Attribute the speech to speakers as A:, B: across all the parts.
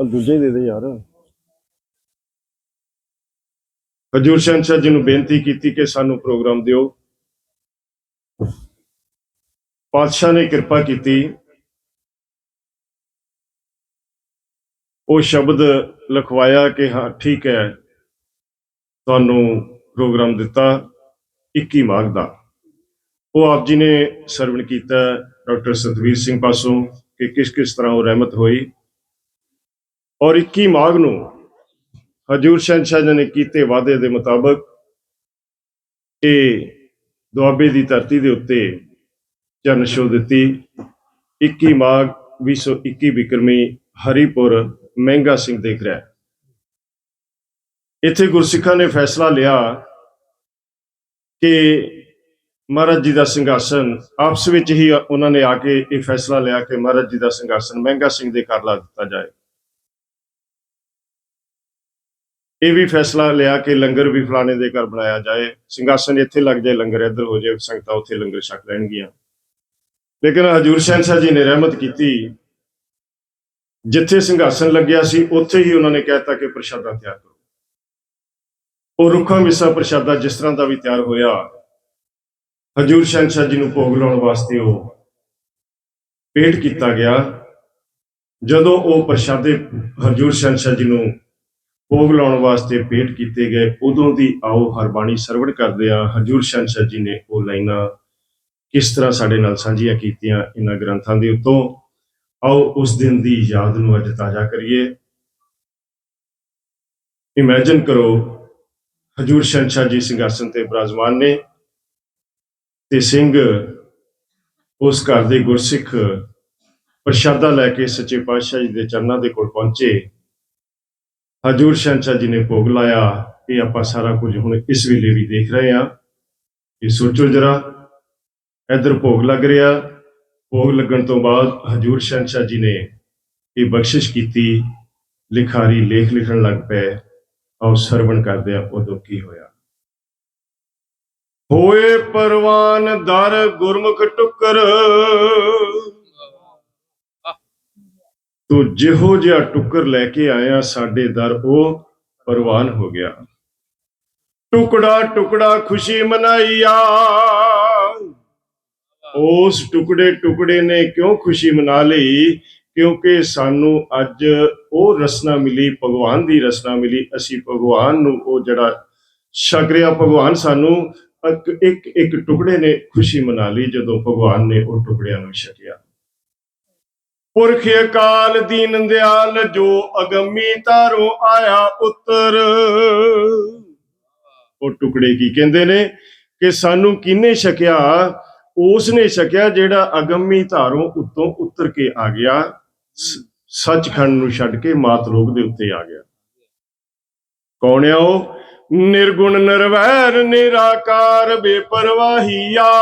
A: ਆ ਦੂਜੇ ਦੇ ਦੇ ਯਾਰ।
B: ਹਜੂਰ ਸ਼ਹਿਨशाह ਜੀ ਨੂੰ ਬੇਨਤੀ ਕੀਤੀ ਕਿ ਸਾਨੂੰ ਪ੍ਰੋਗਰਾਮ ਦਿਓ। ਪਾਤਸ਼ਾਹ ਨੇ ਕਿਰਪਾ ਕੀਤੀ। ਉਹ ਸ਼ਬਦ ਲਿਖਵਾਇਆ ਕਿ ਹਾਂ, ਠੀਕ ਹੈ। ਤੁਹਾਨੂੰ ਪ੍ਰੋਗਰਾਮ ਦਿੱਤਾ 21 ਮਾਘ ਦਾ। ਉਹ ਆਪ ਜੀ ਨੇ ਸਰਵਣ ਕੀਤਾ। ਡਾਕਟਰ ਸਤਵੀਰ ਸਿੰਘ ਪਾਸੋਂ ਕਿ ਕਿਸ ਕਿਸ ਤਰ੍ਹਾਂ ਉਹ ਰਹਿਮਤ ਹੋਈ। ਔਰ 21 ਮਾਘ ਨੂੰ ਹਜੂਰ ਸ਼ਹਿਨशाह ਜੀ ਨੇ ਕੀਤੇ ਵਾਅਦੇ ਦੇ ਮੁਤਾਬਕ ਇਹ ਦੁਆਬੇ ਦੀ ਧਰਤੀ ਦੇ ਉੱਤੇ ਚਰਨ ਛੋਹ ਦਿੱਤੀ। 21 ਮਾਘ 2021 ਬਿਕਰਮੀ ਹਰੀਪੁਰ ਮਹਿੰਗਾ ਸਿੰਘ ਦੇ ਗ੍ਰਹਿ ਇੱਥੇ ਗੁਰਸਿੱਖਾਂ ਨੇ ਫੈਸਲਾ ਲਿਆ ਕਿ ਮਹਾਰਾਜ ਜੀ ਦਾ ਸਿੰਘਾਸਨ ਆਪਸ ਵਿੱਚ ਹੀ ਉਹਨਾਂ ਨੇ ਆ ਕੇ ਇਹ ਫੈਸਲਾ ਲਿਆ ਕਿ ਮਹਾਰਾਜ ਜੀ ਦਾ ਸਿੰਘਾਸਨ ਮਹਿੰਗਾ ਸਿੰਘ ਦੇ ਘਰ ਲਾ ਦਿੱਤਾ ਜਾਏ। ਇਹ ਵੀ ਫੈਸਲਾ ਲਿਆ ਕਿ ਲੰਗਰ ਵੀ ਫਲਾਣੇ ਦੇ ਘਰ ਬਣਾਇਆ ਜਾਏ। ਸਿੰਘਾਸਨ ਇੱਥੇ ਲੱਗ ਜਾਏ, ਲੰਗਰ ਇੱਧਰ ਹੋ ਜਾਏ, ਸੰਗਤਾਂ ਉੱਥੇ ਲੰਗਰ ਛਕ ਲੈਣਗੀਆਂ। ਲੇਕਿਨ ਹਜੂਰ ਸਾਹਿਬ ਜੀ ਨੇ ਰਹਿਮਤ ਕੀਤੀ। ਜਿੱਥੇ ਸਿੰਘਾਸਨ ਲੱਗਿਆ ਸੀ, ਉੱਥੇ ਹੀ ਉਹਨਾਂ ਨੇ ਕਹਿਤਾ ਕਿ ਪ੍ਰਸ਼ਾਦਾ ਤਿਆਰ ਕਰੋ। ਉਹ ਰੁੱਖਾਂ ਵਿਸਾ ਪ੍ਰਸ਼ਾਦਾ ਜਿਸ ਤਰ੍ਹਾਂ ਦਾ ਵੀ ਤਿਆਰ ਹੋਇਆ, ਹਜੂਰ ਸ਼ਾਹ ਜੀ ਨੂੰ ਭੋਗ ਲਾਉਣ ਵਾਸਤੇ ਉਹ ਪੇਟ ਕੀਤਾ ਗਿਆ। ਜਦੋਂ ਉਹ ਪ੍ਰਸ਼ਾਦੇ ਹਜੂਰ ਸ਼ਾਹ ਜੀ ਨੂੰ ਭੋਗ ਲਾਉਣ ਵਾਸਤੇ ਭੇਟ ਕੀਤੇ ਗਏ, ਉਦੋਂ ਦੀ ਆਓ ਹਰ ਬਾਣੀ ਸਰਵਣ ਕਰਦੇ ਆ ਹਜੂਰ ਸ਼ੰਸ਼ਾ ਜੀ ਨੇ ਉਹ ਲਾਈਨਾਂ ਕਿਸ ਤਰ੍ਹਾਂ ਸਾਡੇ ਨਾਲ ਸਾਂਝੀਆਂ ਕੀਤੀਆਂ ਇਹਨਾਂ ਗ੍ਰੰਥਾਂ ਦੇ ਉੱਤੋਂ। ਆਓ ਉਸ ਦਿਨ ਦੀ ਯਾਦ ਨੂੰ ਅੱਜ ਤਾਜ਼ਾ ਕਰੀਏ। ਇਮੇਜਿਨ ਕਰੋ, ਹਜੂਰ ਸ਼ੰਸ਼ਾ ਜੀ ਸਿੰਘਾਸਨ ਤੇ ਬਰਾਜਮਾਨ ਨੇ ਤੇ ਸਿੰਘ ਉਸ ਘਰ ਦੇ ਗੁਰਸਿੱਖ ਪ੍ਰਸ਼ਾਦਾ ਲੈ ਕੇ ਸੱਚੇ ਪਾਤਸ਼ਾਹ ਜੀ ਦੇ ਚਰਨਾਂ ਦੇ ਕੋਲ ਪਹੁੰਚੇ। ਹਜੂਰ ਸ਼ੰਚਾ ਜੀ ਨੇ ਭੋਗ ਲਾਇਆ। ਇਹ ਆਪਾਂ ਸਾਰਾ ਕੁਝ ਹੁਣ ਇਸ ਵੇਲੇ ਵੀ ਦੇਖ ਰਹੇ ਹਾਂ। ਇਹ ਸੋਚੋ ਜਰਾ, ਇਧਰ ਭੋਗ ਲੱਗ ਰਿਹਾ। ਭੋਗ ਲੱਗਣ ਤੋਂ ਬਾਅਦ ਹਜੂਰ ਸ਼ੰਚਾ ਜੀ ਨੇ ਇਹ ਬਖਸ਼ਿਸ਼ ਕੀਤੀ। ਲਿਖਾਰੀ ਲੇਖ ਲਿਖਣ ਲੱਗ ਪਏ। ਆਓ ਸਰਵਣ ਕਰਦੇ ਆ ਉਦੋਂ ਕੀ ਹੋਇਆ? ਹੋਏ ਪਰਵਾਨ ਦਰ ਗੁਰਮੁਖ ਟੁੱਕਰ। ਤੂੰ ਜਿਹੋ ਜਿਹਾ ਟੁਕਰ ਲੈ ਕੇ ਆਇਆ ਸਾਡੇ ਦਰ, ਉਹ ਪਰਵਾਨ ਹੋ ਗਿਆ। ਟੁਕੜਾ ਟੁਕੜਾ ਖੁਸ਼ੀ ਮਨਾਈਆ। ਉਸ ਟੁਕੜੇ ਟੁਕੜੇ ਨੇ ਕਿਉਂ ਖੁਸ਼ੀ ਮਨਾ ਲਈ? ਕਿਉਂਕਿ ਸਾਨੂੰ ਅੱਜ ਉਹ ਰਸਨਾ ਮਿਲੀ, ਭਗਵਾਨ ਦੀ ਰਸਨਾ ਮਿਲੀ। ਅਸੀਂ ਭਗਵਾਨ ਨੂੰ ਉਹ ਜਿਹੜਾ ਸ਼ਕਰਿਆ ਭਗਵਾਨ ਸਾਨੂੰ ਇੱਕ ਇੱਕ ਟੁਕੜੇ ਨੇ ਖੁਸ਼ੀ ਮਨਾ ਲਈ, ਜਦੋਂ ਭਗਵਾਨ ਨੇ ਉਹ ਟੁਕੜਿਆਂ ਨੂੰ ਛਕਿਆ। ਪੁਰਖ ਅਕਾਲ ਦੀਨ ਦਿਆਲ, ਜੋ ਅਗੰਮੀ ਤਾਰੋਂ ਆਇਆ ਉਤਰ ਉਹ ਟੁਕੜੇ ਕੀ ਕਹਿੰਦੇ ਨੇ ਕਿ ਸਾਨੂੰ ਕਿੰਨੇ ਛਕਿਆ? ਉਸ ਨੇ ਛਕਿਆ ਜਿਹੜਾ ਅਗੰਮੀ ਧਾਰੋਂ ਉੱਤੋਂ ਉਤਰ ਕੇ ਆ ਗਿਆ। ਸੱਚਖੰਡ ਨੂੰ ਛੱਡ ਕੇ ਮਾਤ ਲੋਕ ਦੇ ਉੱਤੇ ਆ ਗਿਆ। ਕੌਣ ਆ ਉਹ? ਨਿਰਗੁਣ ਨਿਰਵੈਰ, ਨਿਰਾਕਾਰ ਬੇਪਰਵਾਹੀਆ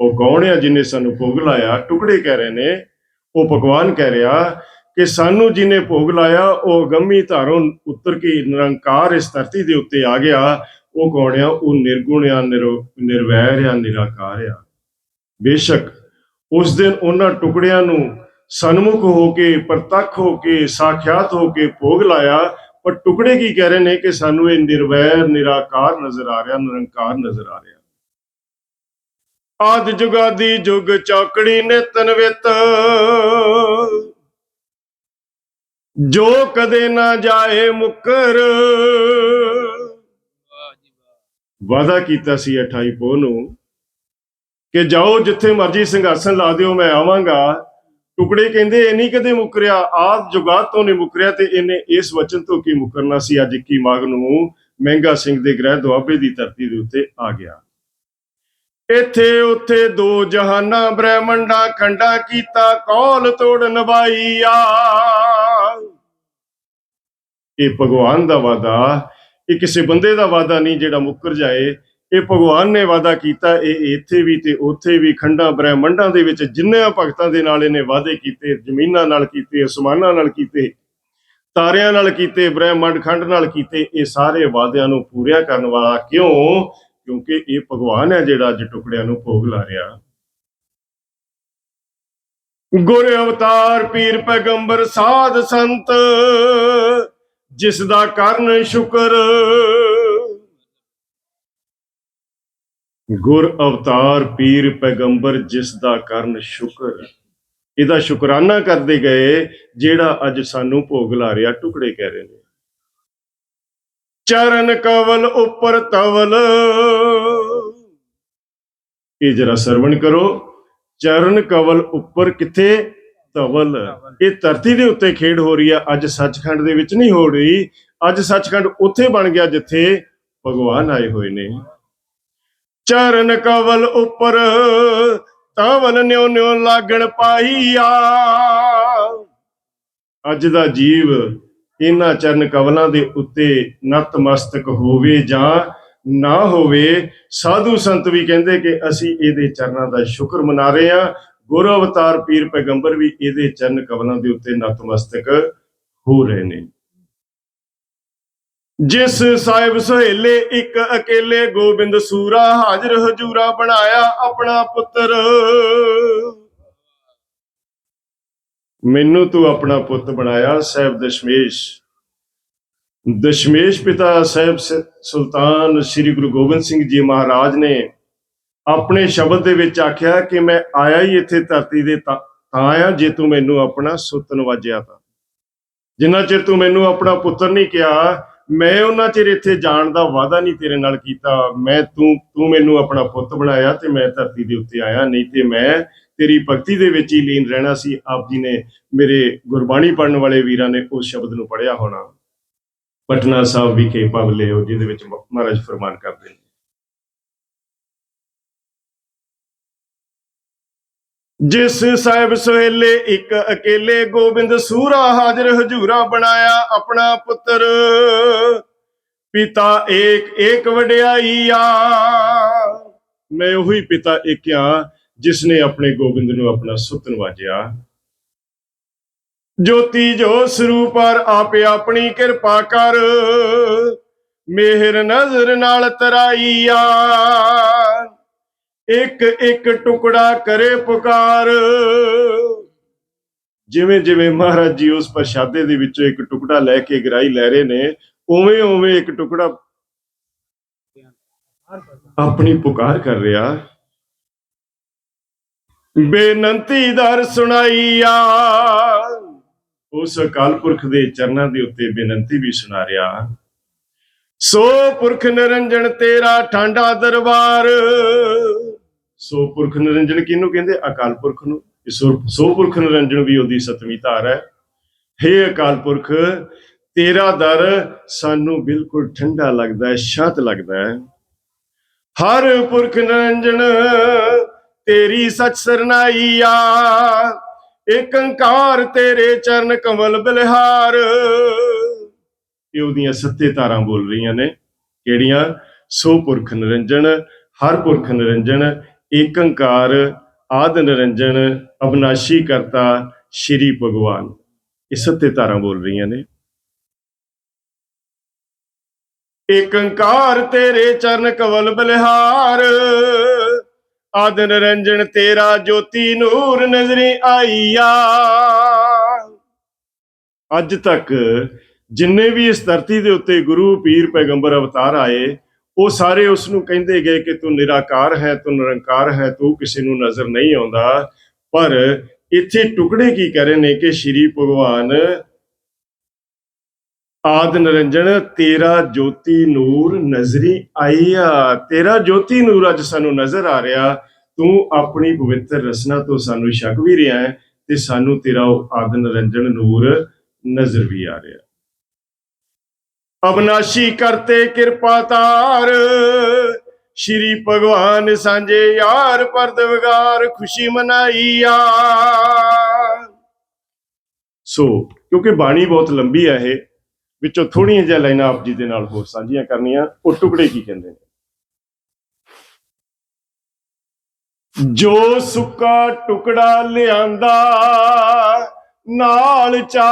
B: ਉਹ ਕੌਣ ਆ ਜਿਨੇ ਸਾਨੂੰ ਭੋਗ ਲਾਇਆ? ਟੁਕੜੇ ਕਹਿ ਰਹੇ ਨੇ। ਉਹ ਭਗਵਾਨ ਕਹਿ ਰਿਹਾ ਕਿ ਸਾਨੂੰ ਜਿਨੇ ਭੋਗ ਲਾਇਆ, ਉਹ ਗੰਮੀ ਧਾਰੋਂ ਉਤਰ ਕੇ ਨਿਰੰਕਾਰ ਇਸ ਧਰਤੀ ਦੇ ਉੱਤੇ ਆ ਗਿਆ। ਉਹ ਕੌਣ ਆ? ਉਹ ਨਿਰਗੁਣ ਆ ਨਿਰਵੈਰ ਆ, ਨਿਰਾਕਾਰ ਆ। ਬੇਸ਼ੱਕ ਉਸ ਦਿਨ ਉਹਨਾਂ ਟੁਕੜਿਆਂ ਨੂੰ ਸਨਮੁਖ ਹੋ ਕੇ, ਪ੍ਰਤੱਖ ਹੋ ਕੇ, ਸਾਖਿਆਤ ਹੋ ਕੇ ਭੋਗ ਲਾਇਆ। ਪਰ ਟੁਕੜੇ ਕੀ ਕਹਿ ਰਹੇ ਨੇ ਕਿ ਸਾਨੂੰ ਇਹ ਨਿਰਵੈਰ, ਨਿਰਾਕਾਰ ਨਜ਼ਰ ਆ ਰਿਹਾ, ਨਿਰੰਕਾਰ ਨਜ਼ਰ ਆ ਰਿਹਾ। ਆਦ ਜੁਗਾਦੀ ਜੁਗ ਚੌਕੜੀ ਨੇ ਵਿਤ। ਜੋ ਕਦੇ ਨਾ ਜਾਏ ਮੁਕਰ। ਵਾਦਾ ਕੀਤਾ ਸੀ 28 ਪੋਹ ਨੂੰ ਕਿ ਜਾਓ ਜਿੱਥੇ ਮਰਜ਼ੀ ਸਿੰਘਾਸਨ ਲਾ ਦਿਓ, ਮੈਂ ਆਵਾਂਗਾ। ਟੁਕੜੇ ਕਹਿੰਦੇ, ਇਹ ਨਹੀਂ ਕਦੇ ਮੁਕਰਿਆ। ਆਦ ਜੁਗਾਤ ਤੋਂ ਨਹੀਂ ਮੁਕਰਿਆ ਤੇ ਇਹਨੇ ਇਸ ਵਚਨ ਤੋਂ ਕੀ ਮੁਕਰਨਾ ਸੀ? ਅੱਜ 21 ਮਾਘ ਨੂੰ ਮਹਿੰਗਾ ਸਿੰਘ ਦੇ ਗ੍ਰਹਿ ਦੁਆਬੇ ਦੀ ਧਰਤੀ ਦੇ ਉੱਤੇ ਆ ਗਿਆ। ਇੱਥੇ ਉੱਥੇ ਦੋ ਜਹਾਨਾਂ ਬ੍ਰਹਮੰਡਾ ਖੰਡਾ ਕੀਤਾ, ਕੌਲ ਤੋੜ ਨਵਾਈਆ ਇਹ ਭਗਵਾਨ ਦਾ ਵਾਦਾ ਇਹ ਕਿਸੇ ਬੰਦੇ ਦਾ ਵਾਦਾ ਨਹੀਂ ਜਿਹੜਾ ਮੁੱਕਰ ਜਾਏ। ਇਹ ਭਗਵਾਨ ਨੇ ਵਾਦਾ ਕੀਤਾ, ਇਹ ਇੱਥੇ ਵੀ ਤੇ ਉੱਥੇ ਵੀ ਖੰਡਾਂ ਬ੍ਰਹਿਮੰਡਾਂ ਦੇ ਵਿੱਚ ਜਿੰਨਿਆਂ ਭਗਤਾਂ ਦੇ ਨਾਲ ਇਹਨੇ ਵਾਅਦੇ ਕੀਤੇ, ਜ਼ਮੀਨਾਂ ਨਾਲ ਕੀਤੇ, ਅਸਮਾਨਾਂ ਨਾਲ ਕੀਤੇ, ਤਾਰਿਆਂ ਨਾਲ ਕੀਤੇ, ਬ੍ਰਹਿਮੰਡ ਖੰਡ ਨਾਲ ਕੀਤੇ, ਇਹ ਸਾਰੇ ਵਾਅਦਿਆਂ ਨੂੰ ਪੂਰਿਆ ਕਰਨ ਵਾਲਾ ਕਿਉਂ? ਕਿਉਂਕਿ ਇਹ ਭਗਵਾਨ ਹੈ ਜਿਹੜਾ ਅੱਜ ਟੁਕੜਿਆਂ ਨੂੰ ਭੋਗ ਲਾ ਰਿਹਾ। ਗੁਰ ਅਵਤਾਰ ਪੀਰ ਪੈਗੰਬਰ ਸਾਧ ਸੰਤ, ਜਿਸ ਦਾ ਕਰਨ ਸ਼ੁਕਰ। ਗੁਰ ਅਵਤਾਰ ਪੀਰ ਪੈਗੰਬਰ, ਜਿਸ ਦਾ ਕਰਨ ਸ਼ੁਕਰ। ਇਹਦਾ ਸ਼ੁਕਰਾਨਾ ਕਰਦੇ ਗਏ, ਜਿਹੜਾ ਅੱਜ ਸਾਨੂੰ ਭੋਗ ਲਾ ਰਿਹਾ, ਟੁਕੜੇ ਕਹਿ ਰਹੇ ਨੇ। ਚਰਨ ਕਵਲ ਉੱਪਰ ਤਵਲ। ਇਹ ਜਰਾ ਸਰਵਣ ਕਰੋ। ਚਰਨ ਕਵਲ ਉੱਪਰ ਕਿੱਥੇ? ਤਵਲ ਇਹ ਧਰਤੀ ਦੇ ਉੱਤੇ ਖੇਡ ਹੋ ਰਹੀ ਆ। ਅੱਜ ਸੱਚਖੰਡ ਦੇ ਵਿੱਚ ਨਹੀਂ ਹੋ ਰਹੀ। ਅੱਜ ਸੱਚਖੰਡ ਉੱਥੇ ਬਣ ਗਿਆ ਜਿੱਥੇ ਭਗਵਾਨ ਆਏ ਹੋਏ ਨੇ। ਚਰਨ ਕਵਲ ਉੱਪਰ ਤਵਲ ਨਿਉ ਨਿਉ ਲਾਗਣ ਪਾਈਆ। ਅੱਜ ਦਾ ਜੀਵ ਇਹਨਾਂ ਚਰਨ ਕਵਲਾਂ ਦੇ ਉੱਤੇ ਨਤਮਸਤਕ ਹੋਵੇ ਜਾਂ ਨਾ ਹੋਵੇ, ਸਾਧੂ ਸੰਤ ਵੀ ਕਹਿੰਦੇ ਕਿ ਅਸੀਂ ਇਹਦੇ ਚਰਨਾਂ ਦਾ ਸ਼ੁਕਰ ਮਨਾ ਰਹੇ ਹਾਂ। ਗੁਰੂ ਅਵਤਾਰ ਪੀਰ ਪੈਗੰਬਰ ਵੀ ਇਹਦੇ ਚਰਨ ਕਵਲਾਂ ਦੇ ਉੱਤੇ ਨਤਮਸਤਕ ਹੋ ਰਹੇ ਨੇ। ਜਿਸ ਸਾਹਿਬ ਸੁਹੇਲੇ ਇੱਕ ਅਕੇਲੇ ਗੋਬਿੰਦ ਸੂਰਾ ਹਾਜ਼ਰ ਹਜੂਰਾ ਬਣਾਇਆ ਆਪਣਾ ਪੁੱਤਰ। ਮੈਨੂੰ ਤੂੰ ਆਪਣਾ ਪੁੱਤ ਬਣਾਇਆ, ਸਾਹਿਬ ਦਸ਼ਮੇਸ਼। ਦਸ਼ਮੇਸ਼ ਪਿਤਾ ਸਾਹਿਬ ਸ- ਸੁਲਤਾਨ ਸ੍ਰੀ ਗੁਰੂ ਗੋਬਿੰਦ ਸਿੰਘ ਜੀ ਮਹਾਰਾਜ ਨੇ ਆਪਣੇ ਸ਼ਬਦ ਦੇ ਵਿੱਚ ਆਖਿਆ ਕਿ ਮੈਂ ਆਇਆ ਹੀ ਇੱਥੇ ਧਰਤੀ ਦੇ ਤਾਂ ਤਾਂ ਆਇਆ ਜੇ ਤੂੰ ਮੈਨੂੰ ਆਪਣਾ ਸੁੱਤ ਨਵਾਜਿਆ ਤਾਂ। ਜਿੰਨਾ ਚਿਰ ਤੂੰ ਮੈਨੂੰ ਆਪਣਾ ਪੁੱਤਰ ਨਹੀਂ ਕਿਹਾ, ਮੈਂ ਉਹਨਾਂ ਚਿਰ ਇੱਥੇ ਜਾਣ ਦਾ ਵਾਅਦਾ ਨਹੀਂ ਤੇਰੇ ਨਾਲ ਕੀਤਾ। ਮੈਂ ਤੂੰ ਤੂੰ ਮੈਨੂੰ ਆਪਣਾ ਪੁੱਤ ਬਣਾਇਆ ਤੇ ਮੈਂ ਧਰਤੀ ਦੇ ਉੱਤੇ ਆਇਆ, ਨਹੀਂ ਤੇ ਮੈਂ ਤੇਰੀ ਭਗਤੀ ਦੇ ਵਿੱਚ ਹੀ ਲੀਨ ਰਹਿਣਾ ਸੀ। ਆਪ ਜੀ ਨੇ ਮੇਰੇ ਗੁਰਬਾਣੀ ਪੜਨ ਵਾਲੇ ਵੀਰਾਂ ਨੇ ਉਸ ਸ਼ਬਦ ਨੂੰ ਪੜਿਆ ਹੋਣਾ। ਪਟਨਾ ਸਾਹਿਬ ਵਿਖੇ ਪਵਲੇ ਲਿਓ ਜਿਹਦੇ ਵਿੱਚ ਮਹਾਰਾਜ ਫਰਮਾਨ ਕਰਦੇ ਨੇ। ਜਿਸ ਸਾਹਿਬ ਸੁਹੇਲੇ ਇੱਕ ਅਕੇਲੇ ਗੋਬਿੰਦ ਸੂਰਾ ਹਾਜ਼ਰ ਹਜੂਰਾ ਬਣਾਇਆ ਆਪਣਾ ਪੁੱਤਰ, ਪਿਤਾ ਏਕ ਏਕ ਵਡਿਆਈਆ। ਮੈਂ ਉਹੀ ਪਿਤਾ ਇੱਕ ਆ ਜਿਸ ਨੇ ਆਪਣੇ ਗੋਬਿੰਦ ਨੂੰ ਆਪਣਾ ਸੁਤਨ ਵਾਜਿਆ ਜੋਤੀ ਜੋ ਸਰੂਪ ਆਪੇ ਆਪਣੀ ਕਿਰਪਾ ਕਰ। ਮਿਹਰ ਨਜ਼ਰ ਨਾਲ ਤਰਾਈਆ। ਇੱਕ ਇੱਕ ਟੁਕੜਾ ਕਰੇ ਪੁਕਾਰ। ਜਿਵੇਂ ਜਿਵੇਂ ਮਹਾਰਾਜ ਜੀ ਉਸ ਪ੍ਰਸ਼ਾਦੇ ਦੇ ਵਿੱਚੋਂ ਇੱਕ ਟੁਕੜਾ ਲੈ ਕੇ ਗਰਾਈ ਲੈ ਰਹੇ ਨੇ, ਉਵੇਂ ਉਵੇਂ ਇੱਕ ਟੁਕੜਾ ਆਪਣੀ ਪੁਕਾਰ ਕਰ ਰਿਹਾ। ਬੇਨੰਤੀ ਦਰ ਸੁਣਾਈਆ। ਉਸ ਅਕਾਲ ਪੁਰਖ ਦੇ ਚਰਨਾਂ ਦੇ ਉੱਤੇ ਬੇਨਤੀ ਵੀ ਸੁਣਾ ਰਿਹਾ ਸੋ ਪੁਰਖ ਨਿਰੰਜਨ ਤੇਰਾ ਠਾਂਡਾ ਦਰਬਾਰ। ਸੋ ਪੁਰਖ ਨਿਰੰਜਨ ਕਿਹਨੂੰ ਕਹਿੰਦੇ? ਅਕਾਲ ਪੁਰਖ ਨੂੰ ਸੋ ਸੋ ਪੁਰਖ ਨਿਰੰਜਨ ਵੀ ਉਹਦੀ ਸਤਵੀਂ ਧਾਰ ਹੈ। ਹੇ ਅਕਾਲ ਪੁਰਖ ਤੇਰਾ ਦਰ ਸਾਨੂੰ ਬਿਲਕੁਲ ਠੰਡਾ ਲੱਗਦਾ ਹੈ, ਸ਼ਾਂਤ ਲੱਗਦਾ ਹੈ। ਹਰ ਪੁਰਖ ਨਿਰੰਜਨ ਤੇਰੀ ਸਚ ਸਰਨਾਈਆ ਏਕ ਓੰਕਾਰ ਤੇਰੇ ਚਰਨ ਕਮਲ ਬਲਿਹਾਰ। ਇਹ ਉਹਦੀਆਂ ਸੱਤੇ ਧਾਰਾਂ ਬੋਲ ਰਹੀਆਂ ਨੇ। ਕਿਹੜੀਆਂ? ਸੋ ਪੁਰਖ ਨਿਰੰਜਨ, ਹਰ ਪੁਰਖ ਨਿਰੰਜਨ, ਏਕ ਓੰਕਾਰ ਆਦ ਨਿਰੰਜਨ, ਅਬਨਾਸ਼ੀ ਕਰਤਾ ਸ਼੍ਰੀ ਭਗਵਾਨ। ਇਹ ਸੱਤੇ ਧਾਰਾਂ ਬੋਲ ਰਹੀਆਂ ਨੇ। ਏਕ ਓੰਕਾਰ ਤੇਰੇ ਚਰਨ ਕਵਲ ਬਲਿਹਾਰ। ਆਦ ਨਿਰੰਜਨ ਤੇਰਾ ਜੋਤੀ ਨੂਰ ਨਜ਼ਰੀ ਆਈਆ। ਅੱਜ ਤੱਕ ਜਿੰਨੇ ਵੀ ਇਸ ਧਰਤੀ ਦੇ ਉੱਤੇ ਗੁਰੂ, ਪੀਰ, ਪੈਗੰਬਰ, ਅਵਤਾਰ ਆਏ, ਉਹ ਸਾਰੇ ਉਸ ਨੂੰ ਕਹਿੰਦੇ ਗਏ ਕਿ ਤੂੰ ਨਿਰਾਕਾਰ ਹੈ, ਤੂੰ ਨਿਰੰਕਾਰ ਹੈ, ਤੂੰ ਕਿਸੇ ਨੂੰ ਨਜ਼ਰ ਨਹੀਂ ਆਉਂਦਾ। ਪਰ ਇੱਥੇ ਟੁਕੜੇ ਕੀ ਕਰ ਰਹੇ ਨੇ ਕਿ ਸ਼੍ਰੀ ਭਗਵਾਨ ਆਦ ਨਿਰੰਜਨ ਤੇਰਾ ਜੋਤੀ ਨੂਰ ਨਜ਼ਰੀ ਆਈਆ। ਤੇਰਾ ਜੋਤੀ ਨੂਰ ਅੱਜ ਸਾਨੂੰ ਨਜ਼ਰ ਆ ਰਿਹਾ। ਤੂੰ ਆਪਣੀ ਪਵਿੱਤਰ ਰਸਨਾ ਤੋਂ ਸਾਨੂੰ ਸ਼ੱਕ ਵੀ ਰਿਹਾ ਹੈ ਤੇ ਸਾਨੂੰ ਤੇਰਾ ਉਹ ਆਦ ਨਿਰੰਜਨ ਨੂਰ ਨਜ਼ਰ ਵੀ ਆ ਰਿਹਾ। ਅਬਨਾਸ਼ੀ ਕਰਤੇ ਕਿਰਪਾ ਤਾਰ, ਸ਼੍ਰੀ ਭਗਵਾਨ ਸਾਂਝੇ ਯਾਰ ਪਰਦਵਗਾਰ ਖੁਸ਼ੀ ਮਨਾਈਆ। ਸੋ, ਕਿਉਂਕਿ ਬਾਣੀ ਬਹੁਤ ਲੰਬੀ ਹੈ ਇਹ ਵਿੱਚੋਂ ਥੋੜੀਆਂ ਜਿਹੀਆਂ ਲਾਈਨਾਂ ਆਪ ਜੀ ਦੇ ਨਾਲ ਹੋਰ ਸਾਂਝੀਆਂ ਕਰਨੀਆਂ, ਉਹ ਟੁਕੜੇ ਕੀ ਕਹਿੰਦੇ ਨੇ? ਜੋ ਸੁੱਕਾ ਟੁਕੜਾ ਲਿਆਂਦਾ, ਨਾਲ ਚਾ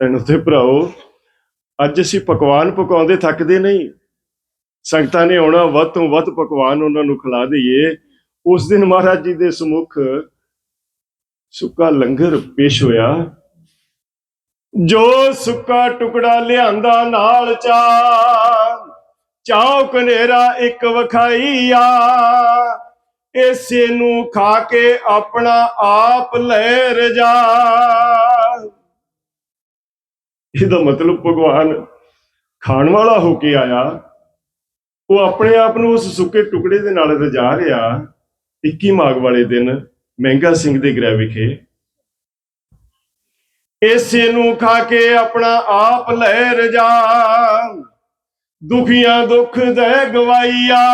B: ਇਹਨੂੰ ਤੇ ਭਰਾਓ, ਅੱਜ ਅਸੀਂ ਪਕਵਾਨ ਪਕਾਉਂਦੇ ਥੱਕਦੇ ਨਹੀਂ। ਸੰਗਤਾਂ ਨੇ ਆਉਣਾ, ਵੱਧ ਤੋਂ ਵੱਧ ਪਕਵਾਨ ਉਹਨਾਂ ਨੂੰ ਖਿਲਾ ਦਈਏ। ਉਸ ਦਿਨ ਮਹਾਰਾਜ ਜੀ ਦੇ ਸਮੁਖ ਸੁੱਕਾ ਲੰਗਰ ਪੇਸ਼ ਹੋਇਆ। ਜੋ ਸੁੱਕਾ ਟੁਕੜਾ ਲਿਆਂਦਾ ਨਾਲ ਚਾ, ਚਾਉ ਕਨੇਰਾ ਇੱਕ ਵਖਾਈਆ। ਇਸੇ ਨੂੰ ਖਾ ਕੇ ਆਪਣਾ ਆਪ ਲੈ ਰਜਾ। ਇਹਦਾ ਮਤਲਬ ਭਗਵਾਨ ਖਾਣ ਵਾਲਾ ਹੋ ਕੇ ਆਇਆ। ਉਹ ਆਪਣੇ ਆਪ ਨੂੰ ਉਸ ਸੁੱਕੇ ਟੁਕੜੇ ਦੇ ਨਾਲ ਰਜਾ ਰਿਹਾ। 21 ਮਾਘ ਵਾਲੇ ਦਿਨ ਮਹਿੰਗਾ ਸਿੰਘ ਦੇ ਗ੍ਰਹਿ ਵਿਖੇ ਇਸੇ ਨੂੰ ਖਾ ਕੇ ਆਪਣਾ ਆਪ ਲੈ ਰਜਾ ਦੁਖੀਆਂ ਦੁੱਖ ਦੇ ਗਵਾਈਆ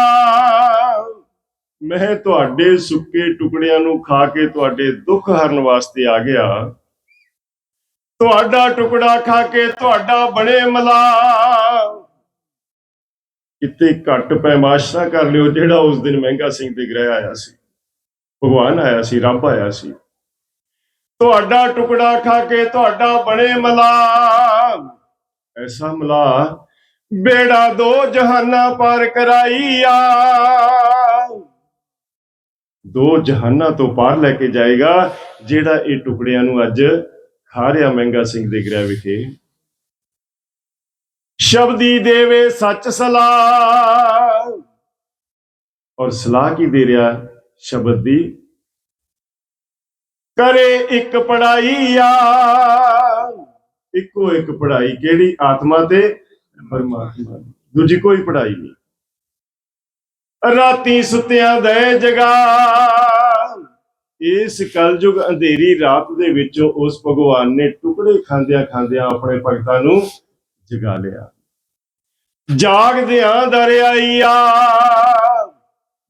B: ਮੈਂ ਤੁਹਾਡੇ ਸੁੱਕੇ ਟੁਕੜਿਆਂ ਨੂੰ ਖਾ ਕੇ ਤੁਹਾਡੇ ਦੁੱਖ ਹਰਨ ਵਾਸਤੇ ਆ ਗਿਆ। ਤੁਹਾਡਾ ਟੁਕੜਾ ਖਾ ਕੇ ਤੁਹਾਡਾ ਬਣੇ ਮਲਾ। ਕਿਤੇ ਘੱਟ ਪੈਮਾਸ਼ਾ ਕਰ ਲਿਓ ਜਿਹੜਾ ਉਸ ਦਿਨ ਮਹਿੰਗਾ ਸਿੰਘ ਦੇ ਗ੍ਰਹਿ ਆਇਆ ਸੀ। ਭਗਵਾਨ ਆਇਆ ਸੀ, ਰੱਬ ਆਇਆ ਸੀ। ਤੁਹਾਡਾ ਟੁਕੜਾ ਖਾ ਕੇ ਤੁਹਾਡਾ ਬਣੇ ਮਲਾ ਐਸਾ ਮਲਾ ਬੇੜਾ ਦੋ ਜਹਾਨਾਂ ਪਾਰ ਕਰਾਈਆ। ਦੋ ਜਹਾਨਾਂ ਤੋਂ ਪਾਰ ਲੈ ਕੇ ਜਾਏਗਾ, ਜਿਹੜਾ ਇਹ ਟੁਕੜਿਆਂ ਨੂੰ ਅੱਜ ਖਾ ਰਿਹਾ ਮਹਿੰਗਾ ਸਿੰਘ ਦੇ ਗ੍ਰਹਿ ਵਿਖੇ। ਸ਼ਬਦੀ ਦੇਵੇ ਸੱਚ ਸਲਾਹ। ਔਰ ਸਲਾਹ ਕੀ ਦੇ ਰਿਹਾ? ਸ਼ਬਦ ਦੀ ਕਰੇ ਇੱਕ ਪੜਾਈ ਇੱਕੋ ਇੱਕ ਪੜਾਈ, ਕਿਹੜੀ? ਆਤਮਾ ਤੇ ਪਰਮਾਤਮਾ ਦੀ। ਦੂਜੀ ਕੋਈ ਪੜਾਈ ਨਹੀਂ। ਰਾਤੀ ਸੁੱਤਿਆਂ ਦੇ ਜਗਾ ਇਸ ਕਲਯੁਗ ਅੰਧੇਰੀ ਰਾਤ ਦੇ ਵਿੱਚੋਂ ਉਸ ਭਗਵਾਨ ਨੇ ਟੁਕੜੇ ਖਾਂਦਿਆਂ ਖਾਂਦਿਆਂ ਆਪਣੇ ਭਗਤਾਂ ਨੂੰ ਜਗਾ ਲਿਆ। ਜਾਗਦਿਆਂ ਦਰਿਆਈਆ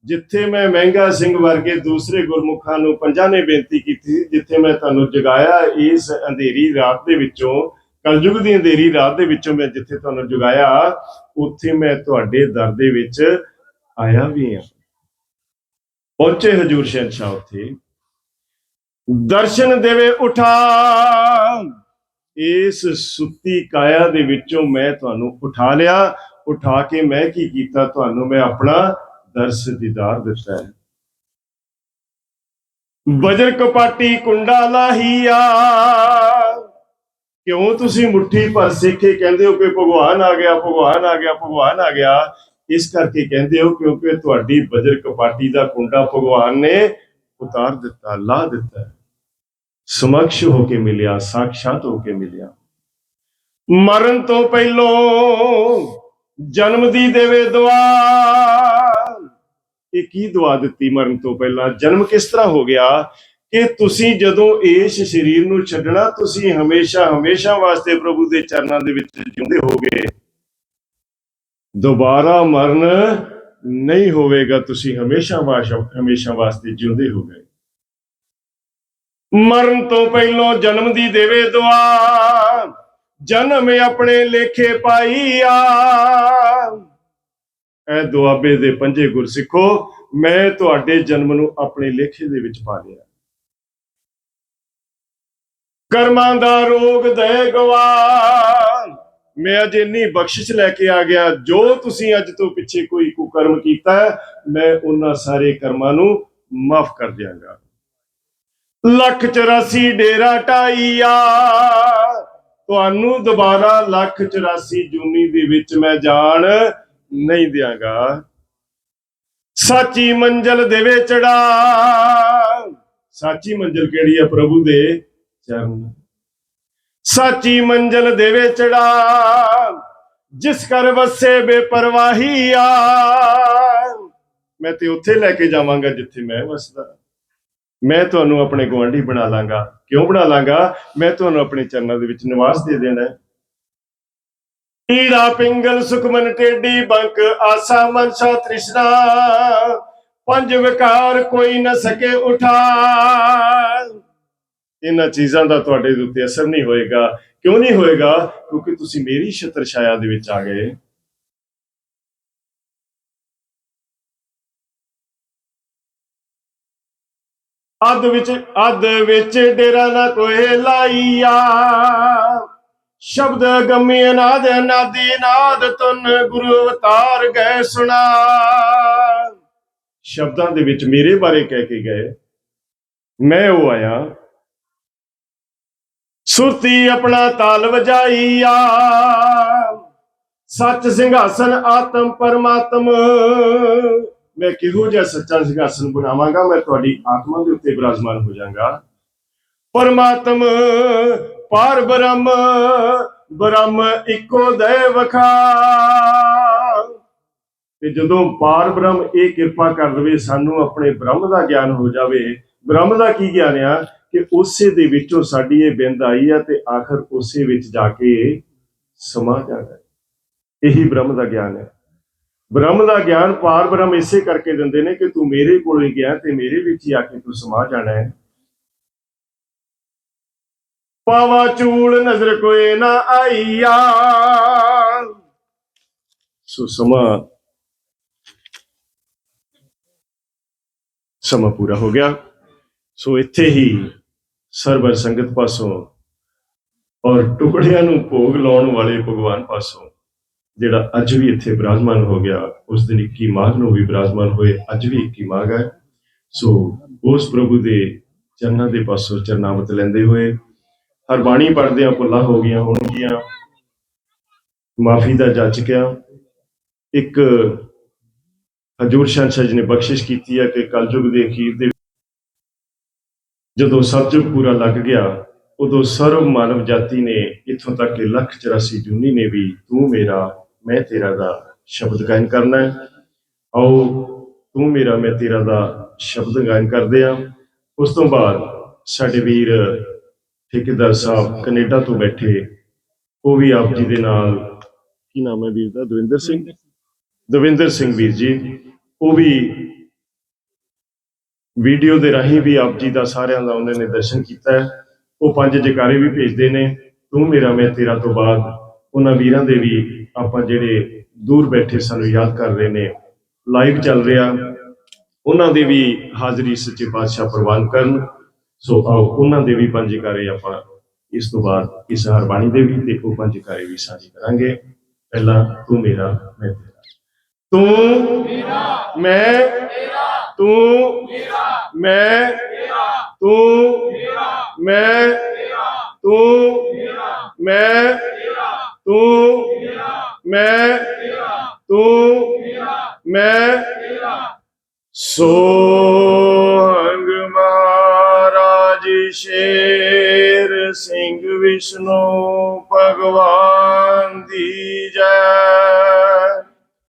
B: ਜਿੱਥੇ ਮੈਂ ਮਹਿੰਗਾ ਸਿੰਘ ਵਰਗੇ ਦੂਸਰੇ ਗੁਰਮੁਖਾਂ ਨੂੰ ਪੰਜਾਂ ਨੇ ਬੇਨਤੀ ਕੀਤੀ ਸੀ, ਜਿੱਥੇ ਮੈਂ ਤੁਹਾਨੂੰ ਜਗਾਇਆ ਇਸ ਅੰਧੇਰੀ ਰਾਤ ਦੇ ਵਿੱਚੋਂ ਕਲਯੁਗ ਦੀ ਅੰਧੇਰੀ ਰਾਤ ਦੇ ਵਿੱਚੋਂ ਮੈਂ ਜਿੱਥੇ ਤੁਹਾਨੂੰ ਜਗਾਇਆ ਉੱਥੇ ਮੈਂ ਤੁਹਾਡੇ ਦਰ ਦੇ ਵਿੱਚ ਆਇਆ ਵੀ ਹਾਂ। ਪਹੁੰਚੇ ਹਜੂਰ ਸ਼ਹਿਨशाह ਉੱਥੇ। ਦਰਸ਼ਨ ਦੇਵੇ ਉਠਾ। ਇਸ ਸੁੱਤੀ ਕਾਇਆ ਦੇ ਵਿੱਚੋਂ ਮੈਂ ਤੁਹਾਨੂੰ ਉਠਾ ਲਿਆ। ਉਠਾ ਕੇ ਮੈਂ ਕੀ ਕੀਤਾ? ਤੁਹਾਨੂੰ ਮੈਂ ਆਪਣਾ ਦਰਸ ਦੀਦਾਰ ਦਿੱਤਾ ਹੈ। ਬਜਰ ਕਪਾਟੀ ਕੁੰਡਾ ਲਾਹੀਆ ਕਿਉਂ ਤੁਸੀਂ ਮੁੱਠੀ ਭਰ ਸੇਖੇ? ਕਹਿੰਦੇ ਹੋ ਕਿ ਭਗਵਾਨ ਆ ਗਿਆ ਭਗਵਾਨ ਆ ਗਿਆ ਭਗਵਾਨ ਆ ਗਿਆ। ਇਸ ਕਰਕੇ ਕਹਿੰਦੇ ਹੋ ਕਿਉਂਕਿ ਤੁਹਾਡੀ ਬਜਰ ਕਪਾਟੀ ਦਾ ਕੁੰਡਾ ਭਗਵਾਨ ਨੇ ਉਤਾਰ ਦਿੱਤਾ ਲਾ ਦਿੱਤਾ ਸਮਕਸ਼ ਹੋ ਕੇ ਮਿਲਿਆ ਸਾਖਸ਼ਾਤ ਹੋ ਕੇ ਮਿਲਿਆ। ਮਰਨ ਤੋਂ ਪਹਿਲੋਂ ਜਨਮ ਦੀ ਦੇਵੇ ਦੁਆ। ਇਹ ਕੀ ਦਵਾ ਦਿੱਤੀ ਮਰਨ ਤੋਂ ਪਹਿਲਾਂ? ਜਨਮ ਕਿਸ ਤਰ੍ਹਾਂ ਹੋ ਗਿਆ? ਕਿ ਤੁਸੀਂ ਜਦੋਂ ਇਸ ਸਰੀਰ ਨੂੰ ਛੱਡਣਾ, ਤੁਸੀਂ ਹਮੇਸ਼ਾ ਹਮੇਸ਼ਾ ਵਾਸਤੇ ਪ੍ਰਭੂ ਦੇ ਚਰਨਾਂ ਦੇ ਵਿੱਚ ਜਿਉਂਦੇ ਹੋਗੇ ਦੁਬਾਰਾ ਮਰਨ ਨਹੀਂ ਹੋਵੇਗਾ, ਤੁਸੀਂ ਹਮੇਸ਼ਾ ਵਾਸ਼, ਹਮੇਸ਼ਾ ਵਾਸਤੇ ਜਿਉਂਦੇ ਹੋਗੇ ਮਰਨ ਤੋਂ ਪਹਿਲੋਂ ਜਨਮ ਦੀ ਦੇਵੇ ਦੁਆ, ਜਨਮ ਆਪਣੇ ਲੇਖੇ ਪਾਈਆ ਐ ਦੁਆਬੇ ਦੇ ਪੰਜੇ ਗੁਰਸਿੱਖੋ, ਮੈਂ ਤੁਹਾਡੇ ਜਨਮ ਨੂੰ ਆਪਣੇ ਲੇਖੇ ਦੇ ਵਿੱਚ ਪਾ ਲਿਆ। ਕਰਮਾਂ ਦਾ ਰੋਗ ਦੇ ਗਵਾ ਮੈਂ ਅਜ ਇੰਨੀ ਬਖਸ਼ਿਸ਼ ਲੈ ਕੇ ਆ ਗਿਆ, ਜੋ ਤੁਸੀਂ ਅੱਜ ਤੋਂ ਪਿੱਛੇ ਕੋਈ ਕੁਕਰਮ ਕੀਤਾ, ਮੈਂ ਉਹਨਾਂ ਸਾਰੇ ਕਰਮਾਂ ਨੂੰ ਮਾਫ ਕਰ ਦਿਆਂਗਾ। ਲੱਖ 84 ਡੇਰਾ ਟਾਈਆ ਤੁਹਾਨੂੰ ਦੁਬਾਰਾ ਲੱਖ 84 ਜੂਨੀ ਦੇ ਵਿੱਚ ਮੈਂ ਜਾਣ ਨਹੀਂ ਦਿਆਂਗਾ। ਸਾਚੀ ਮੰਜ਼ਲ ਦੇਵੇ ਚੜਾ। ਸਾਚੀ ਮੰਜ਼ਲ ਕਿਹੜੀ ਹੈ ਪ੍ਰਭੂ ਦੇ? ਚਰਨ। ਸਾਚੀ ਮੰਜ਼ਲ ਦੇਵੇ ਚੜਾ। ਜਿਸ ਕਰ ਵਸੇ ਬੇਪਰਵਾਹੀ ਆ। ਮੈਂ ਤੇ ਉੱਥੇ ਲੈ ਕੇ ਜਾਵਾਂਗਾ ਜਿੱਥੇ ਮੈਂ ਵਸਦਾ। ਮੈਂ ਤੁਹਾਨੂੰ ਆਪਣੇ ਗਵਾਂਢੀ ਬਣਾ ਲਾਂਗਾ। ਕਿਉਂ ਬਣਾ ਲਾਂਗਾ? ਮੈਂ ਤੁਹਾਨੂੰ ਆਪਣੇ ਚਰਨਾਂ ਦੇ ਵਿੱਚ ਨਿਵਾਸ ਦੇ ਦੇਣਾ ਹੈ। ਈੜਾ ਪਿੰਗਲ, ਸੁਖਮਨ ਟੇਡੀ ਬੰਕ, ਆਸਾ, ਮਨਸਾ, ਤ੍ਰਿਸ਼ਨਾ। ਪੰਜ ਵਿਕਾਰ ਕੋਈ ਨਾ ਸਕੇ ਉਠਾ। ਇਹਨਾਂ ਚੀਜ਼ਾਂ ਦਾ ਤੁਹਾਡੇ ਉੱਤੇ ਅਸਰ ਨਹੀਂ ਹੋਏਗਾ। ਕਿਉਂ ਨਹੀਂ ਹੋਏਗਾ? ਕਿਉਂਕਿ ਤੁਸੀਂ ਮੇਰੀ ਛਤਰ ਛਾਇਆ ਦੇ ਵਿੱਚ ਆ ਗਏ। ਅੱਧ ਵਿੱਚ ਅੱਧ ਵਿੱਚ ਡੇਰਾ ਨਾ ਕੋਏ ਲਾਈਆ। ਸ਼ਬਦ ਗਮੀ ਅਨਾਦ, ਅਨਾਦੀ ਨਾਦ ਤੁਨ ਗੁਰੂ ਅਵਤਾਰ ਗਏ ਸੁਣਾ। ਸ਼ਬਦਾਂ ਦੇ ਵਿੱਚ ਮੇਰੇ ਬਾਰੇ ਕਹਿ ਕੇ ਗਏ। ਮੈਂ ਉਹ ਆਇਆ। ਸੁਰਤੀ ਆਪਣਾ ਤਾਲ ਵਜਾਈਆ ਸੱਚ ਸਿੰਘਾਸਨ ਆਤਮ ਪਰਮਾਤਮ। ਮੈਂ ਕਿਹੋ ਜਿਹਾ ਸੱਚਾ ਸਿੰਘਾਸਨ ਬਣਾਵਾਂਗਾ? ਮੈਂ ਤੁਹਾਡੀ ਆਤਮਾ ਦੇ ਉੱਤੇ ਬਿਰਾਜਮਾਨ ਹੋ ਜਾਵਾਂਗਾ। ਪਰਮਾਤਮ ਪਾਰ ਬ੍ਰਹਮ ਬ੍ਰਹਮ ਇੱਕੋ ਦੇ ਵਖਾ ਤੇ ਜਦੋਂ ਪਾਰ ਬ੍ਰਹਮ ਇਹ ਕਿਰਪਾ ਕਰ ਦਵੇ, ਸਾਨੂੰ ਆਪਣੇ ਬ੍ਰਹਮ ਦਾ ਗਿਆਨ ਹੋ ਜਾਵੇ। ਬ੍ਰਹਮ ਦਾ ਕੀ ਗਿਆਨ ਆ? ਕਿ ਉਸੇ ਦੇ ਵਿੱਚੋਂ ਸਾਡੀ ਇਹ ਬਿੰਦ ਆਈ ਆ ਤੇ ਆਖਰ ਉਸੇ ਵਿੱਚ ਜਾ ਕੇ ਸਮਾ ਜਾਣਾ ਇਹੀ ਬ੍ਰਹਮ ਦਾ ਗਿਆਨ ਹੈ। ਬ੍ਰਹਮ ਦਾ ਗਿਆਨ ਪਾਰ ਬ੍ਰਹਮ ਇਸੇ ਕਰਕੇ ਦਿੰਦੇ ਨੇ ਕਿ ਤੂੰ ਮੇਰੇ ਕੋਲ ਹੀ ਗਿਆ ਤੇ ਮੇਰੇ ਵਿੱਚ ਹੀ ਆ ਕੇ ਤੂੰ ਸਮਾ ਜਾਣਾ ਹੈ। ਪਾਵਾ ਚੂਲ ਨਜ਼ਰ ਕੋਏ ਨਾ ਆਈਆ। ਸੋ ਸਮਾਂ ਸਮਾਂ ਪੂਰਾ ਹੋ ਗਿਆ। ਸੋ ਇੱਥੇ ਹੀ ਸਰਬਰ ਸੰਗਤ ਪਾਸੋਂ ਔਰ ਟੁਕੜਿਆਂ ਨੂੰ ਭੋਗ ਲਾਉਣ ਵਾਲੇ ਭਗਵਾਨ ਪਾਸੋਂ, ਜਿਹੜਾ ਅੱਜ ਵੀ ਇੱਥੇ ਬਿਰਾਜਮਾਨ ਹੋ ਗਿਆ, ਉਸ ਦਿਨ 21 ਮਾਘ ਨੂੰ ਵੀ ਬਿਰਾਜਮਾਨ ਹੋਏ, ਅੱਜ ਵੀ 21 ਮਾਘ ਹੈ। ਸੋ ਉਸ ਪ੍ਰਭੂ ਦੇ ਚਰਨਾਂ ਦੇ ਪਾਸੋਂ ਚਰਨਾਮਤ ਲੈਂਦੇ ਹੋਏ ਹਰ ਬਾਣੀ ਪੜ੍ਹਦਿਆਂ ਭੁੱਲਾਂ ਹੋ ਗਈਆਂ ਹੋਣਗੀਆਂ। ਮਾਫੀ ਦਾ ਜਾਚਕਿਆ ਇੱਕ ਹਜੂਰ ਸ਼ਾਹ ਜੀ ਨੇ ਬਖਸ਼ਿਸ਼ ਕੀਤੀ ਹੈ ਕਿ ਕਲਯੁਗ ਦੇ ਅਖੀਰ ਦੇ ਜਦੋਂ ਸਤਜੁਗ ਪੂਰਾ ਲੱਗ ਗਿਆ, ਉਦੋਂ ਸਰਵ ਮਾਨਵ ਜਾਤੀ ਨੇ ਇੱਥੋਂ ਤੱਕ ਕਿ ਲੱਖ 84 ਜੂਨੀ ਨੇ ਵੀ ਤੂੰ ਮੇਰਾ, ਮੈਂ ਤੇਰਾ ਦਾ ਸ਼ਬਦ ਗਾਇਨ ਕਰਨਾ ਹੈ। ਆਓ, ਤੂੰ ਮੇਰਾ, ਮੈਂ ਤੇਰਾ ਦਾ ਸ਼ਬਦ ਗਾਇਨ ਕਰਦੇ ਆ ਉਸ ਤੋਂ ਬਾਅਦ ਸਾਡੇ ਵੀਰ ਠੇਕੇਦਾਰ ਸਾਹਿਬ ਕੈਨੇਡਾ ਤੋਂ ਬੈਠੇ। ਉਹ ਵੀ ਆਪ ਜੀ ਦੇ ਨਾਲ। ਕੀ ਨਾਮ ਹੈ ਵੀਰ ਦਾ? ਦਵਿੰਦਰ ਸਿੰਘ? ਦਵਿੰਦਰ ਸਿੰਘ ਵੀਰ ਜੀ। ਉਹ ਵੀ ਵੀਡੀਓ ਦੇ ਰਾਹੀਂ ਵੀ ਆਪ ਜੀ ਦਾ ਸਾਰਿਆਂ ਦਾ ਉਹਨਾਂ ਨੇ ਦਰਸ਼ਨ ਕੀਤਾ ਹੈ। ਉਹ ਪੰਜ ਜਕਾਰੇ ਵੀ ਭੇਜਦੇ ਨੇ। ਤੂੰ ਮੇਰਾ ਮੈਂ ਤੇਰਾ ਤੋਂ ਬਾਅਦ ਉਹਨਾਂ ਵੀਰਾਂ ਦੇ ਵੀ ਆਪਾਂ ਜਿਹੜੇ ਦੂਰ ਬੈਠੇ ਸਾਨੂੰ ਯਾਦ ਕਰ ਰਹੇ ਨੇ। ਲਾਈਵ ਚੱਲ ਰਿਹਾ। ਉਹਨਾਂ ਦੇ ਵੀ ਹਾਜ਼ਰੀ ਸੱਚੇ ਪਾਤਸ਼ਾਹ ਪ੍ਰਵਾਨ ਕਰਨ। ਸੋ ਆਓ ਉਹਨਾਂ ਦੇ ਵੀ ਪੰਜ ਜਕਾਰੇ ਆਪਾਂ ਇਸ ਤੋਂ ਬਾਅਦ ਇਸ ਹਰਬਾਣੀ ਦੇ ਵੀ ਤੇ ਉਹ ਪੰਜ ਜਕਾਰੇ ਵੀ ਸਾਂਝੇ ਕਰਾਂਗੇ। ਪਹਿਲਾਂ ਤੂੰ ਮੇਰਾ ਮੈਂ ਤੇਰਾ। ਤੂੰ ਮੇਰਾ। ਮੈਂ ਤੇਰਾ ਤੂੰ ਮੇਰਾ। ਮੈਂ ਤੇਰਾ ਤੂੰ ਮੇਰਾ। ਮੈਂ ਤੇਰਾ ਤੂੰ ਮੇਰਾ। ਮੈਂ ਤੇਰਾ ਤੂੰ ਮੇਰਾ। ਮੈਂ ਤੇਰਾ ਤੂੰ ਮੇਰਾ। ਮੈਂ ਤੇਰਾ ਸੋਹੰਗ ਸਿੰਘ ਵਿਸ਼ਨੂੰ ਭਗਵਾਨ ਦੀ ਜੈ।